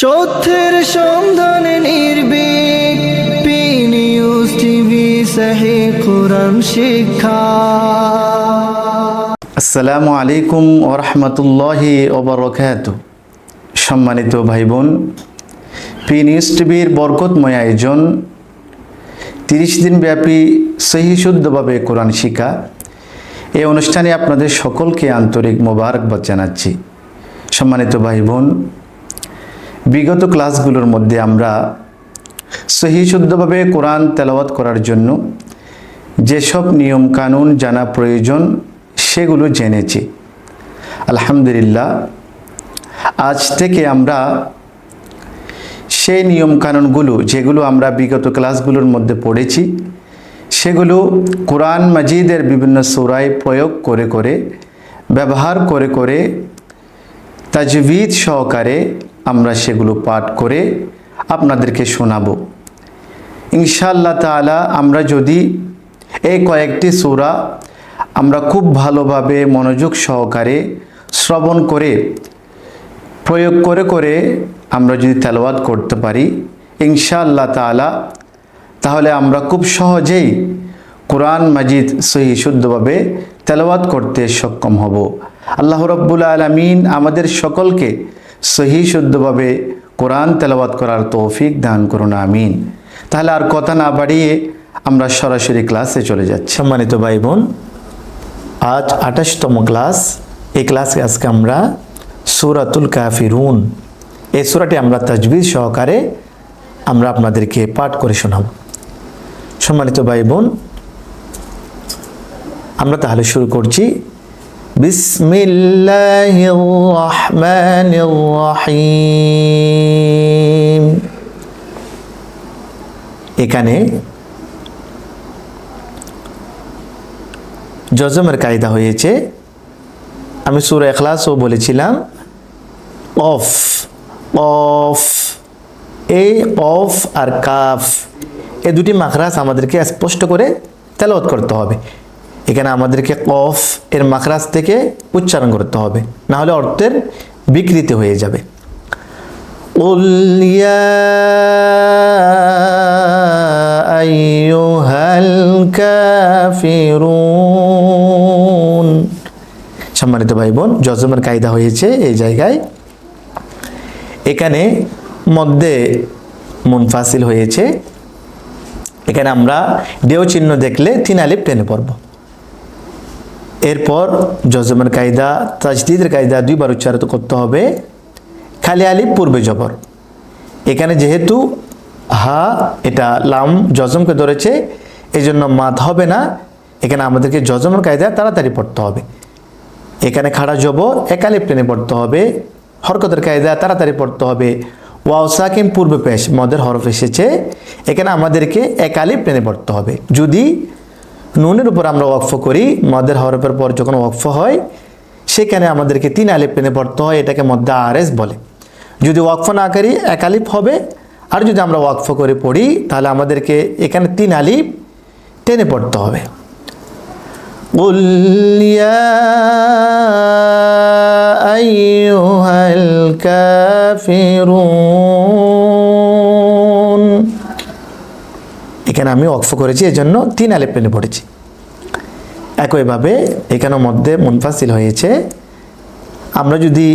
সত্যের সন্ধানে নির্ভীক। পি নিউজ টিভি সহে কোরআন শিক্ষা। আসসালামু আলাইকুম ওরহমতুল্লাহি ওবরকাত সম্মানিত ভাই বোন পি নিউজ টিভির বরকতময় আয়োজন তিরিশ দিন ব্যাপী সহি শুদ্ধভাবে কোরআন শিক্ষা। এই অনুষ্ঠানে আপনাদের সকলকে আন্তরিক মোবারকবাদ জানাচ্ছি। সম্মানিত ভাই বোন বিগত ক্লাসগুলোর মধ্যে আমরা সহি শুদ্ধভাবে কোরআন তেলাওয়াত করার জন্য যেসব নিয়ম কানুন জানা প্রয়োজন সেগুলো জেনেছি। আলহামদুলিল্লাহ, আজ থেকে আমরা সেই নিয়ম কানুনগুলো যেগুলো আমরা বিগত ক্লাসগুলোর মধ্যে পড়েছি, সেগুলো কোরআন মাজিদের বিভিন্ন সুরায় প্রয়োগ করে করে, ব্যবহার করে করে, তাজবিদ সহকারে আমরা সেগুলো পাঠ করে আপনাদেরকে শোনাবো। ইনশাআল্লাহ তাআলা আমরা যদি এই কয়েকটি সূরা আমরা খুব ভালোভাবে মনোযোগ সহকারে শ্রবণ করে, প্রয়োগ করে করে আমরা যদি তেলাওয়াত করতে পারি ইনশাআল্লাহ তাআলা, তাহলে আমরা খুব সহজেই কোরআন মাজিদ সহি শুদ্ধভাবে তেলাওয়াত করতে সক্ষম হব। আল্লাহ রব্বুল আলমিন আমাদের সকলকে সহি শুদ্ধভাবে কোরআন তেলাওয়াত করার তৌফিক দান করুন, আমিন। তাহলে আর কথা না বাড়িয়ে আমরা সরাসরি ক্লাসে চলে যাচ্ছি। সম্মানিত ভাই বোন আজ আঠাশতম ক্লাস। এই ক্লাসে আজকে আমরা সুরাতুল কাফিরুন। এই সুরাটি আমরা তাজবিজ সহকারে আমরা আপনাদেরকে পাঠ করে শোনাব। সম্মানিত ভাই বোন আমরা তাহলে শুরু করছি বিসমিল্লাহির রহমানির রহিম। এখানে জজমের কায়দা হয়েছে। আমি সুর এখলাসও বলেছিলাম। অফ অফ এই অফ আর কাফ। এ দুটি মাখরাজ আমাদেরকে স্পষ্ট করে তেলাওয়াত করতে হবে। এখানে আমাদেরকে কফ এর মাখরাজ থেকে উচ্চারণ করতে হবে। না হলে অর্থের বিকৃতি হয়ে যাবে। সম্মানিত ভাই বোন যজমের কায়দা হয়েছে এই জায়গায়। এখানে মধ্যে মুনফাসিল হয়েছে। এখানে আমরা দেহ চিহ্ন দেখলে থিনালিপ টেনে পড়ব। এরপর জজমের কায়দা, তাজদিদের কায়দা দুইবার উচ্চারিত করতে হবে। খালি আলিপ পূর্বে জবর। এখানে যেহেতু হা, এটা লাম, জজমকে ধরেছে এই জন্য মাত হবে না। এখানে আমাদেরকে জজমের কায়দা তাড়াতাড়ি পড়তে হবে। এখানে খাড়া জবর একালিপ টেনে পড়তে হবে। হরকতের কায়দা তাড়াতাড়ি পড়তে হবে। ওয়াও সাকিম, পূর্বে পেশ, মদের হরফ এসেছে। এখানে আমাদেরকে একালিপ টেনে পড়তে হবে। যদি নুনের উপর আমরা ওয়াকফ করি মদের হরফের পর যখন ওয়াকফ হয় সেখানে আমাদেরকে তিন আলিপ টেনে পড়তে হয় এটাকে মধ্যে আরএস বলে যদি ওয়াকফ না করি এক আলিপ হবে আর যদি আমরা ওয়াকফ করে পড়ি তাহলে আমাদেরকে এখানে তিন আলিপ টেনে পড়তে হবে قل يا আমি ওয়াকফ করেছি, এজন্য তিন টেনে পড়েছি। একইভাবে এখানের মধ্যে মুনফাসিল হয়েছে, আমরা যদি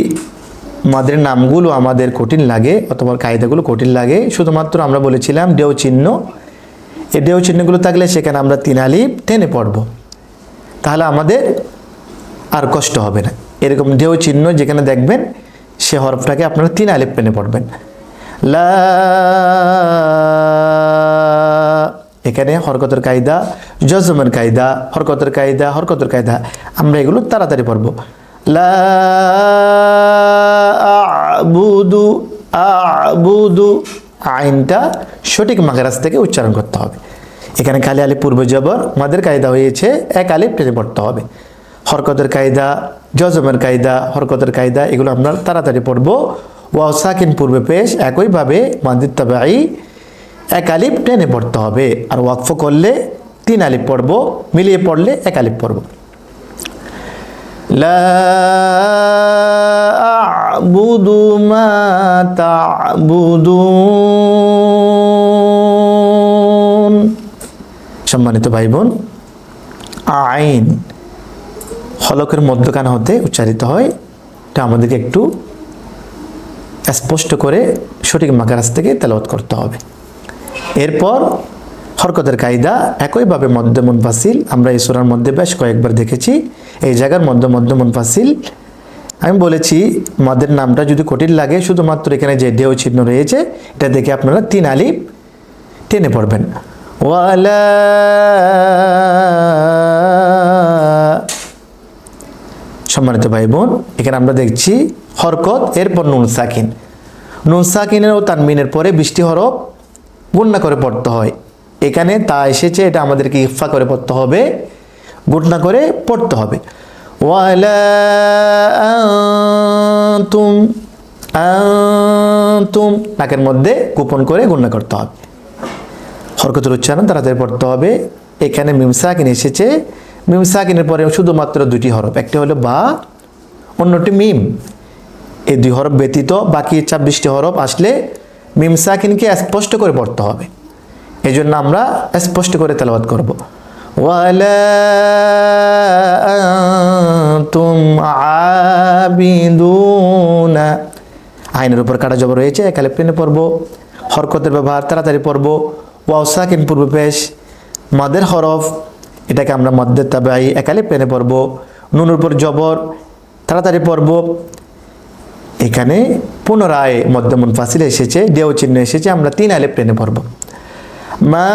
আমাদের নামগুলো আমাদের কঠিন লাগে অথবা কায়দাগুলো কঠিন লাগে, শুধুমাত্র আমরা বলেছিলাম ডেউ চিহ্ন, এই ডেউ চিহ্নগুলো থাকলে সেখানে আমরা তিন আলিপ টেনে পড়ব। তাহলে আমাদের আর কষ্ট হবে না। এরকম ঢেউ চিহ্ন যেখানে দেখবেন, সে হরফটাকে আপনারা তিন আলিপ টেনে পড়বেন। লা এখানে হরকতের কায়দা জজমের কায়দা, হরকতের কায়দা হরকতের কায়দা। আমরা এগুলো তাড়াতাড়ি পড়ব। লা আবুদু আইনটা সঠিক মাখরাজ থেকে উচ্চারণ করতে হবে। এখানে কালি আলিপ পূর্ব জবর মাদের কায়দা হয়েছে, এক আলিপ টেনে পড়তে হবে। হরকতের কায়দা জজমের কায়দা, হরকতের কায়দা, এগুলো আমরা তাড়াতাড়ি পড়ব। ওয়াও সাকিন পূর্বে পেশ, একইভাবে মাদির তাবাই এক আলিপ টেনে পড়তে হবে। আর ওয়াকফ করলে তিন আলিপ পড়ব, মিলিয়ে পড়লে এক আলিপ পড়ব। লাবুদু মাতা সম্মানিত ভাই বোন আইন হলকের মধ্যখান হতে উচ্চারিত হয়। এটা আমাদেরকে একটু স্পষ্ট করে সঠিক মাকার থেকে তেলাওয়াত করতে হবে। এরপর হরকতের কায়দা একইভাবে মধ্য মুনফাসিল আমরা এই সুরার মধ্যে বেশ কয়েকবার দেখেছি। এই জায়গার মধ্য মধ্য মুনফাসিল আমি বলেছি, মদের নামটা যদি কঠিন লাগে, শুধুমাত্র এখানে যে ঢেউ চিহ্ন রয়েছে, এটা দেখে আপনারা তিন আলিপ টেনে পড়বেন। ওয়ালা সম্মানিত ভাই বোন এখানে আমরা দেখছি হরকত, এরপর নুন সাকিন। নুন সাকিনের ও তানমিনের পরে বৃষ্টি হরফ গুণনা করে পড়তে হয়। এখানে তা এসেছে, এটা আমাদেরকে ইফা করে পড়তে হবে, গুণনা করে পড়তে হবে। ওয়ালা তুম তুম নাকের মধ্যে গোপন করে গুণনা করতে হবে। হরকতের উচ্চারণ তাড়াতাড়ি পড়তে হবে। এখানে মিমসাকিন এসেছে। মিমসাকিনের পরে শুধুমাত্র দুটি হরফ, একটি হলো বা, অন্যটি মিম। এই দুই হরফ ব্যতীত বাকি ছাব্বিশটি হরফ আসলে মিমসাকিনকে স্পষ্ট করে পড়তে হবে। এই জন্য আমরা স্পষ্ট করে তেলাবাদ করব। তুম আইনের উপর কাটা জবর রয়েছে একালে পেনে পড়ব। হরকতের ব্যবহার তাড়াতাড়ি পড়ব। ওয়াসাকিন পূর্ব পেশ, মাদের হরফ, এটাকে আমরা মধ্যের তাবাই একালে পেনে পড়ব। নুনের উপর জবর, তাড়াতাড়ি পড়ব। এখানে পুনরায় মধ্যমন ফাসিল এসেছে দেও চিহ্ন এসেছে, আমরা তিন আলে প্লেনে পড়ব। মা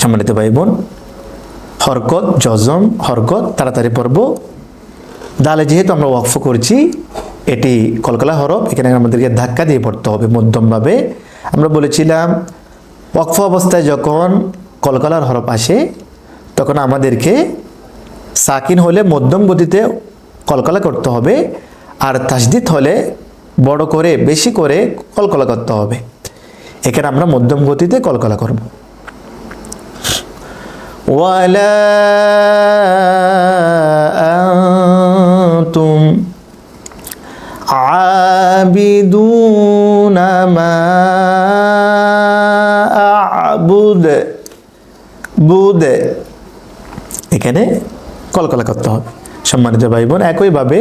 সম্মানিত ভাই বোন হরকত জজম হরকত, তাড়াতাড়ি পড়ব। দালে যেহেতু আমরা ওয়াকফ করছি, এটি কলকলা হরফ, এখানে আমাদেরকে ধাক্কা দিয়ে পড়তে হবে মধ্যমভাবে। আমরা বলেছিলাম, ওয়াকফ অবস্থায় যখন কলকলার হরফ আসে, তখন আমাদেরকে সাকিন হলে মধ্যম গতিতে কলকলা করতে হবে আর তাসদিদ হলে বড় করে, বেশি করে কলকলা করতে হবে। এখানে আমরা মধ্যম গতিতে কলকলা করব। ওয়ালা আনতুম আবুদ। বুদ। এখানে কলকলা করতে হবে। সম্মানিত ভাই বোন একইভাবে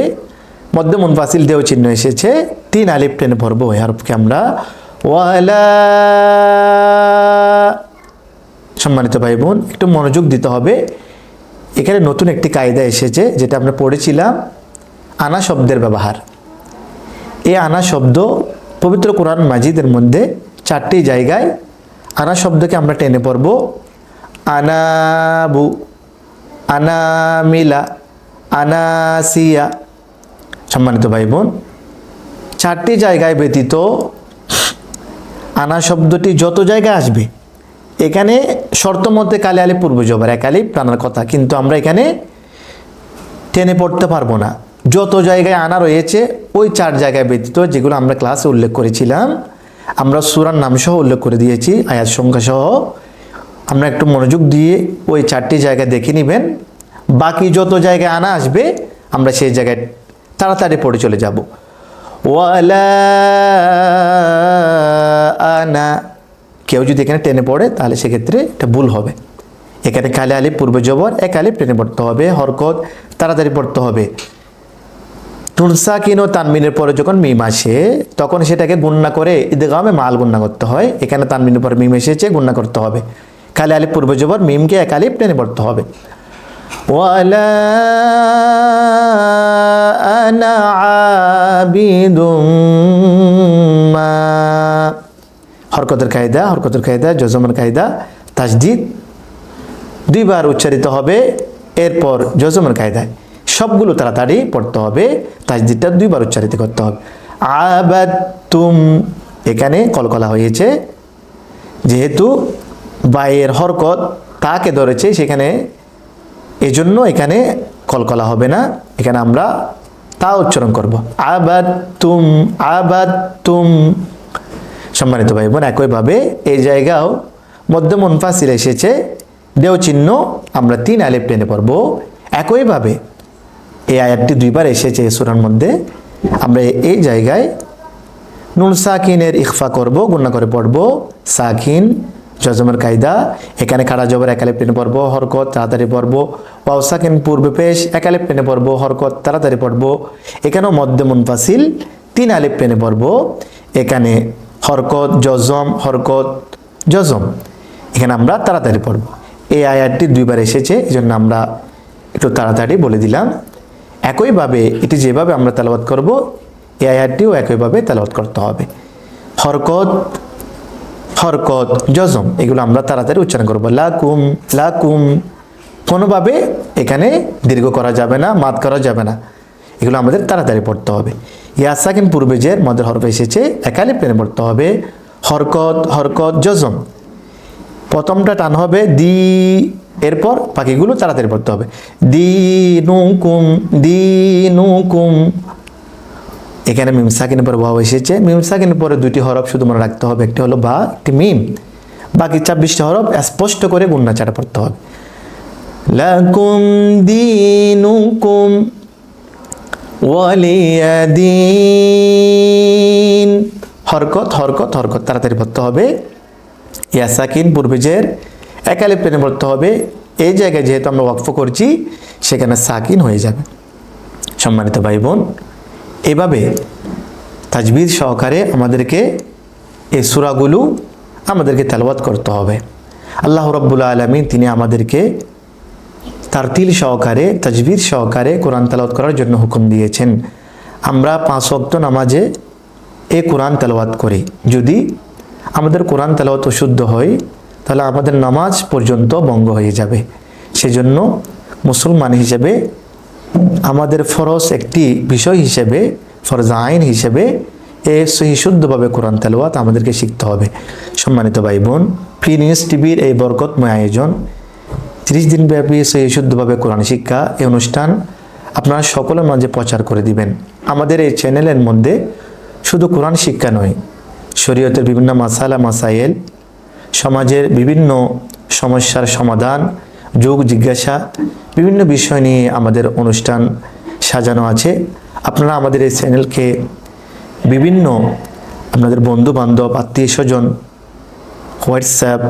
মধ্যম মুনফাসিল দেও চিহ্ন এসেছে, তিন আলিপ টেনে পড়ব ওই হরফকে আমরা ওয়ালা। সম্মানিত ভাই বোন একটু মনোযোগ দিতে হবে। এখানে নতুন একটি কায়দা এসেছে, যেটা আমরা পড়েছিলাম, আনা শব্দের ব্যবহার। এই আনা শব্দ পবিত্র কোরআন মাজিদের মধ্যে চারটি জায়গায় আনা শব্দকে আমরা টেনে পড়ব আনাবু আনামিলা, আনাসিয়া। সম্মানিত ভাই বোন চারটি জায়গায় ব্যতীত আনা শব্দটি যত জায়গায় আসবে, এখানে শর্ত মধ্যে কালে আলি পূর্ব জবার এক আলিপ টানার কথা। কিন্তু আমরা এখানে টেনে পড়তে পারব না। যত জায়গায় আনা রয়েছে, ওই চার জায়গায় ব্যতীত যেগুলো আমরা ক্লাসে উল্লেখ করেছিলাম, আমরা সুরার নামসহ উল্লেখ করে দিয়েছি, আয়াত সংখ্যা সহ আমরা একটু মনোযোগ দিয়ে ওই চারটি জায়গা দেখে নেবেন। বাকি যত জায়গায় আনা আসবে, আমরা সেই জায়গায় তাড়াতাড়ি পড়ে চলে যাব। ওয়ালা আনা। কেউ যদি এখানে টেনে পড়ে, তাহলে সেক্ষেত্রে এটা ভুল হবে। এখানে কালে আলিপ পূর্ব জবর, এক আলিপ টেনে পড়তে হবে, হরকত তাড়াতাড়ি পড়তে হবে। তুলসাকিন ও তানমিনের পরে যখন মিম আসে, তখন সেটাকে গুন্না করে ঈদগামে মাল গুন্না করতে হয়। এখানে তানমিনের পরে মিম এসেছে গুন্না করতে হবে। কালে আলিপ পূর্ব জবর মিমকে এক আলিপ টেনে পড়তে হবে। হরকতের কায়দা হরকতের কায়দা জজমের কায়দা তাজদিদ দুইবার উচ্চারিত হবে, এরপর জজমের কায়দায়। সবগুলো তাড়াতাড়ি পড়তে হবে তাজদিদটা দুইবার উচ্চারিত করতে হবে। আবাদ তুম এখানে কলকলা হয়েছে, যেহেতু বাইয়ের হরকত তাকে ধরেছে, সেখানে এজন্য এখানে কলকলা হবে না। এখানে আমরা তা উচ্চারণ করব। আবাদ তুম আবাদ তুম। সম্মানিত ভাই বোন একইভাবে এই জায়গাও মধ্যম মুনফাসিল এসেছে। দেও চিহ্ন আমরা তিন আলিফ টেনে পড়ব। একইভাবে এই আয়াতটি দুইবার এসেছে সুরার মধ্যে। আমরা এই জায়গায় নুন সাকিনের ইকফা করব গুণা করে পড়ব। সাকিন জজমের কায়দা, এখানে কারা জবর একালে টেনে পড়ব, হরকত তাড়াতাড়ি পড়ব। ওয়াও সাকিন পূর্বে পেশ, একালেপ টেনে পড়ব, হরকত তাড়াতাড়ি পড়ব। এখানেও মধ্যে মুনফাসিল, তিন আলিপ টেনে পড়ব। এখানে হরকত, জজম হরকত, জজম। এখানে আমরা তাড়াতাড়ি পড়ব। এই আয়াতটি দুইবার এসেছে এই জন্য আমরা একটু তাড়াতাড়ি বলে দিলাম। একইভাবে, এটি যেভাবে আমরা তেলাওয়াত করব, এই আয়াতটিও একইভাবে তেলাওয়াত করতে হবে। হরকত হরকত, জজম, এগুলো আমরা তাড়াতাড়ি উচ্চারণ করব। লাকুম লাকুম, কোনোভাবে এখানে দীর্ঘ করা যাবে না, মাত করা যাবে না। এগুলো আমাদের তাড়াতাড়ি পড়তে হবে। ইয়াসাকিন পূর্বে যে মদের হরফ এসেছে একালে প্লেনে পড়তে হবে। হরকত হরকত, জজম। প্রথমটা টান হবে দি, এরপর বাকিগুলো তাড়াতাড়ি পড়তে হবে। দি নু নুকুম দি নুকুম এখানে মিম সাকিনের পরে এসেছে। মিম পরে দুটি হরফ শুধু মনে রাখতে হবে। একটি হলো বা, একটি মিম। বাকি ছাব্বিশটা হরফ স্পষ্ট করে গুন্না চাটা পড়তে হবে। লাকুম দিনুকুম ওয়ালিয়াদিন। হরকত হরকত হরকত তাড়াতাড়ি পড়তে হবে। ইয়াসাকিন পূর্বেজের একালে প্লেনে পড়তে হবে। এই জায়গায় যেহেতু আমরা ওয়াকফ করছি, সেখানে সাকিন হয়ে যাবে। সম্মানিত ভাই বোন এভাবে তাজবিদ সহকারে আমাদেরকে এই সুরাগুলো আমাদেরকে তেলাওয়াত করতে হবে। আল্লাহ রব্বুল আলমী তিনি আমাদেরকে তারতিল সহকারে তাজবিদ সহকারে কোরআন তেলাওয়াত করার জন্য হুকুম দিয়েছেন। আমরা পাঁচ ওয়াক্ত নামাজে এ কোরআন তেলাওয়াত করি। যদি আমাদের কোরআন তেলাওয়াত অশুদ্ধ হয়, তাহলে আমাদের নামাজ পর্যন্ত ভঙ্গ হয়ে যাবে। সেজন্য মুসলমান হিসেবে আমাদের ফরজ একটি বিষয় হিসেবে, ফরজ আইন হিসেবে, এ সহি শুদ্ধভাবে কোরআন তেলাওয়াত আমাদেরকে শিখতে হবে। সম্মানিত ভাই বোন ফ্রি নিউজ টিভির এই বরকতময় আয়োজন, তিরিশ দিন ব্যাপী সেই শুদ্ধভাবে কোরআন শিক্ষা এই অনুষ্ঠান আপনারা সকলের মাঝে প্রচার করে দিবেন। আমাদের এই চ্যানেলের মধ্যে শুধু কোরআন শিক্ষা নয়, শরীয়তের বিভিন্ন মাসালা মাসাইল সমাজের বিভিন্ন সমস্যার সমাধান যোগ, জিজ্ঞাসা, বিভিন্ন বিষয় নিয়ে আমাদের অনুষ্ঠান সাজানো আছে। আপনারা আমাদের এই চ্যানেলকে বিভিন্ন আপনাদের বন্ধু বান্ধব আত্মীয় স্বজন হোয়াটসঅ্যাপ,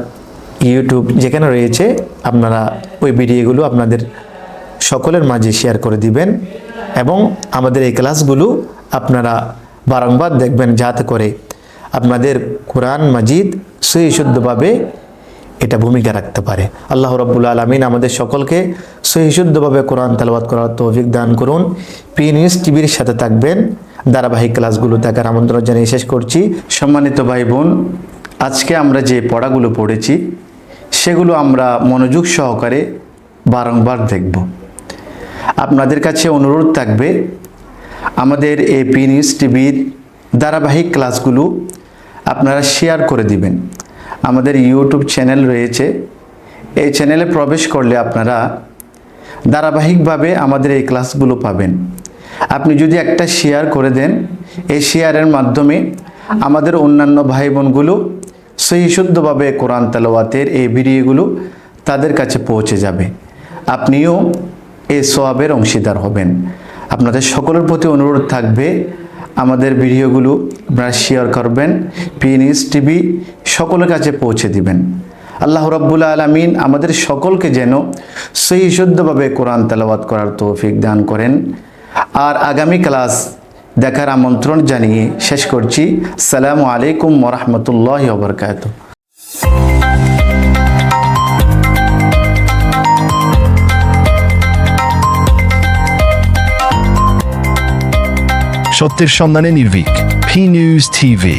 ইউটিউব যেখানে রয়েছে, আপনারা ওই ভিডিওগুলো আপনাদের সকলের মাঝে শেয়ার করে দিবেন এবং আমাদের এই ক্লাসগুলো আপনারা বারংবার দেখবেন, যাতে করে আপনাদের কোরআন মাজিদ সহি শুদ্ধভাবে এটা ভূমিকা রাখতে পারে। আল্লাহ রব্বুল আলমিন আমাদের সকলকে সহিশুদ্ধভাবে কোরআন তালবাদ করার তৌফিক দান করুন। পি নিউজ টিভির সাথে থাকবেন। ধারাবাহিক ক্লাসগুলো দেখার আমন্ত্রণ জানিয়ে শেষ করছি। সম্মানিত ভাই বোন, আজকে আমরা যে পড়াগুলো পড়েছি, সেগুলো আমরা মনোযোগ সহকারে বারংবার দেখব। আপনাদের কাছে অনুরোধ থাকবে, আমাদের এই পি নিউজ টিভির ধারাবাহিক ক্লাসগুলো আপনারা শেয়ার করে দিবেন। আমাদের ইউটিউব চ্যানেল রয়েছে। এই চ্যানেলে প্রবেশ করলে আপনারা ধারাবাহিকভাবে আমাদের এই ক্লাসগুলো পাবেন। আপনি যদি একটা শেয়ার করে দেন, এই শেয়ারের মাধ্যমে আমাদের অন্যান্য ভাই বোনগুলো সেই শুদ্ধভাবে কোরআন তেলাওয়াতের এই ভিডিওগুলো তাদের কাছে পৌঁছে যাবে। আপনিও এই সোয়াবের অংশীদার হবেন। আপনাদের সকলের প্রতি অনুরোধ থাকবে, আমাদের ভিডিওগুলো আপনারা শেয়ার করবেন। পিএনএস টিভি সকলের কাছে পৌঁছে দিবেন। আল্লাহ রব্বুল আলমিন আমাদের সকলকে যেন সেই শুদ্ধভাবে কোরআন তেলাওয়াত করার তৌফিক দান করেন। আর আগামী ক্লাস দেখার আমন্ত্রণ জানিয়ে শেষ করছি। সালামু আলাইকুম ওরহমতুল্লাহ বরকাত সত্যের সন্ধানে নির্ভীক পি নিউজ টিভি